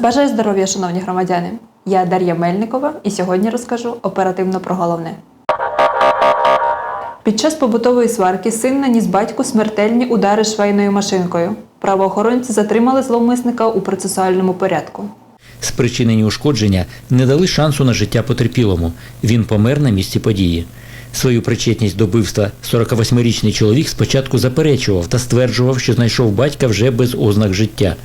Бажаю здоров'я, шановні громадяни! Я Дар'я Мельникова і сьогодні розкажу оперативно про головне. Під час побутової сварки син наніс батьку смертельні удари швейною машинкою. Правоохоронці затримали зловмисника у процесуальному порядку. Спричинені ушкодження не дали шансу на життя потерпілому. Він помер на місці події. Свою причетність до вбивства 48-річний чоловік спочатку заперечував та стверджував, що знайшов батька вже без ознак життя.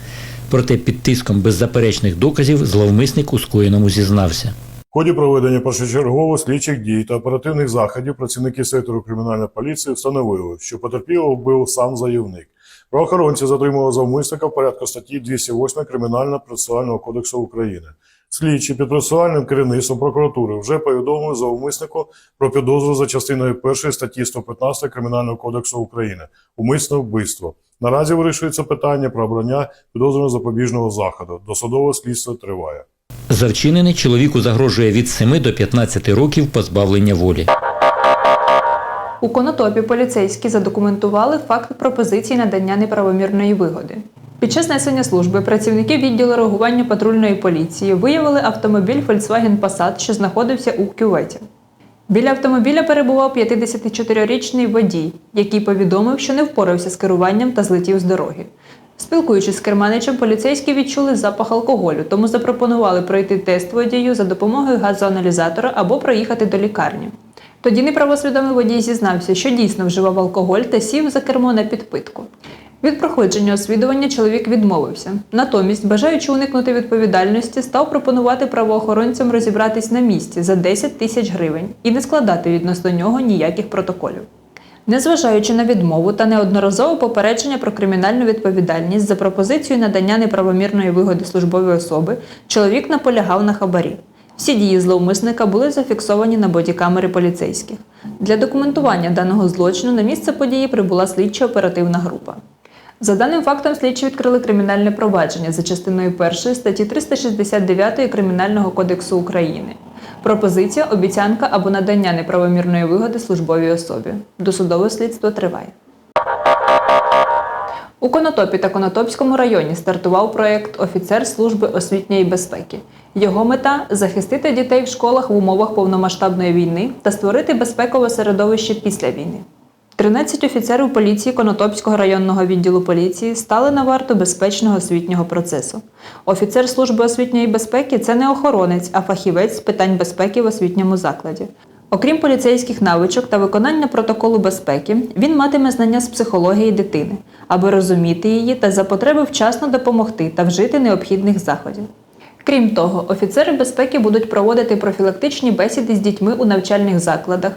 Проте під тиском беззаперечних доказів зловмисник у скоєному зізнався. В ході проведення першочергово слідчих дій та оперативних заходів працівники сектору кримінальної поліції встановили, що потерпілого вбив сам заявник. Правоохоронці затримали завмисника в порядку статті 208 Кримінального процесуального кодексу України. Слідчі під процесуальним керівництвом прокуратури вже повідомили завмиснику про підозру за частиною 1 статті 115 Кримінального кодексу України умисне вбивство. Наразі вирішується питання про обрання підозрюваного запобіжного заходу. Досудове слідство триває. За вчинене чоловіку загрожує від 7 до 15 років позбавлення волі. У Конотопі поліцейські задокументували факт пропозиції надання неправомірної вигоди. Під час несення служби працівники відділу реагування патрульної поліції виявили автомобіль Volkswagen Passat, що знаходився у кюветі. Біля автомобіля перебував 54-річний водій, який повідомив, що не впорався з керуванням та злетів з дороги. Спілкуючись з керманичем, поліцейські відчули запах алкоголю, тому запропонували пройти тест водію за допомогою газоаналізатора або проїхати до лікарні. Тоді неправосвідомий водій зізнався, що дійсно вживав алкоголь та сів за кермо на підпитку. Від проходження освідування чоловік відмовився. Натомість, бажаючи уникнути відповідальності, став пропонувати правоохоронцям розібратись на місці за 10 тисяч гривень і не складати відносно нього ніяких протоколів. Незважаючи на відмову та неодноразове попередження про кримінальну відповідальність за пропозицію надання неправомірної вигоди службової особи, чоловік наполягав на хабарі. Всі дії зловмисника були зафіксовані на бодікамери поліцейських. Для документування даного злочину на місце події прибула слідча оперативна група. За даним фактом, слідчі відкрили кримінальне провадження за частиною 1 статті 369 Кримінального кодексу України. Пропозиція, обіцянка або надання неправомірної вигоди службовій особі. Досудове слідство триває. У Конотопі та Конотопському районі стартував проєкт Офіцер служби освітньої безпеки. Його мета захистити дітей в школах в умовах повномасштабної війни та створити безпекове середовище після війни. 13 офіцерів поліції Конотопського районного відділу поліції стали на варту безпечного освітнього процесу. Офіцер служби освітньої безпеки це не охоронець, а фахівець з питань безпеки в освітньому закладі. Окрім поліцейських навичок та виконання протоколу безпеки, він матиме знання з психології дитини, аби розуміти її та за потреби вчасно допомогти та вжити необхідних заходів. Крім того, офіцери безпеки будуть проводити профілактичні бесіди з дітьми у навчальних закладах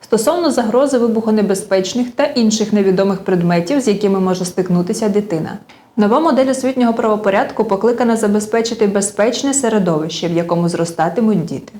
стосовно загрози вибухонебезпечних та інших невідомих предметів, з якими може стикнутися дитина. Нова модель освітнього правопорядку покликана забезпечити безпечне середовище, в якому зростатимуть діти.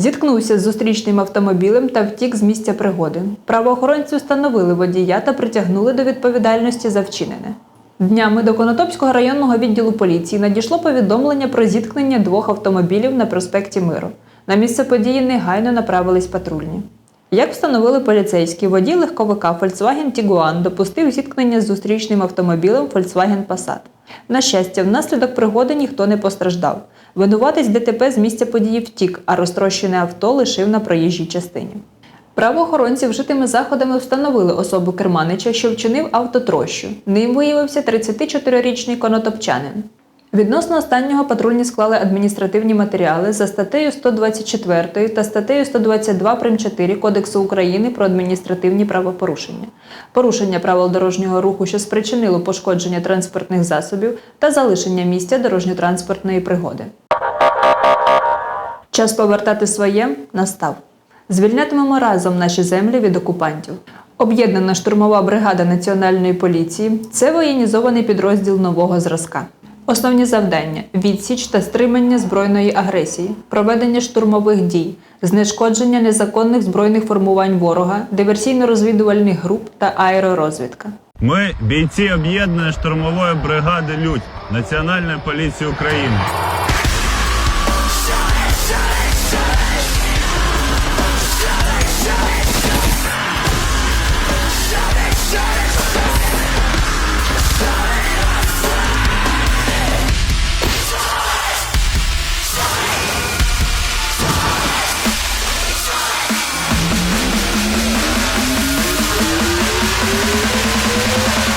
Зіткнувся з зустрічним автомобілем та втік з місця пригоди. Правоохоронці встановили водія та притягнули до відповідальності за вчинене. Днями до Конотопського районного відділу поліції надійшло повідомлення про зіткнення двох автомобілів на проспекті Миру. На місце події негайно направились патрульні. Як встановили поліцейські, водій легковика Volkswagen Tiguan допустив зіткнення з зустрічним автомобілем Volkswagen Passat. На щастя, внаслідок пригоди ніхто не постраждав. Винуватець ДТП з місця події втік, а розтрощене авто лишив на проїжджій частині. Правоохоронці вжитими заходами встановили особу керманича, що вчинив автотрощу. Ним виявився 34-річний конотопчанин. Відносно останнього патрульні склали адміністративні матеріали за статтею 124 та статтею 122 прим. 4 Кодексу України про адміністративні правопорушення, порушення правил дорожнього руху, що спричинило пошкодження транспортних засобів та залишення місця дорожньо-транспортної пригоди. Час повертати своє настав. Звільнятимемо разом наші землі від окупантів. Об'єднана штурмова бригада Національної поліції це воєнізований підрозділ нового зразка. Основні завдання: відсіч та стримання збройної агресії, проведення штурмових дій, знешкодження незаконних збройних формувань ворога, диверсійно-розвідувальних груп та аеророзвідка. Ми бійці об'єднаної штурмової бригади Людь Національної поліції України.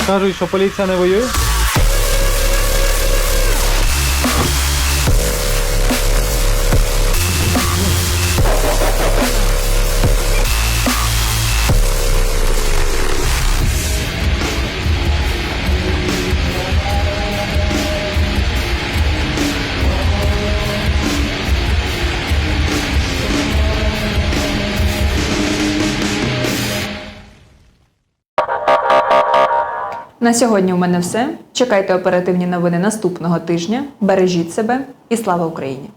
Кажуть, що поліція не воює. На сьогодні у мене все. Чекайте оперативні новини наступного тижня. Бережіть себе і слава Україні!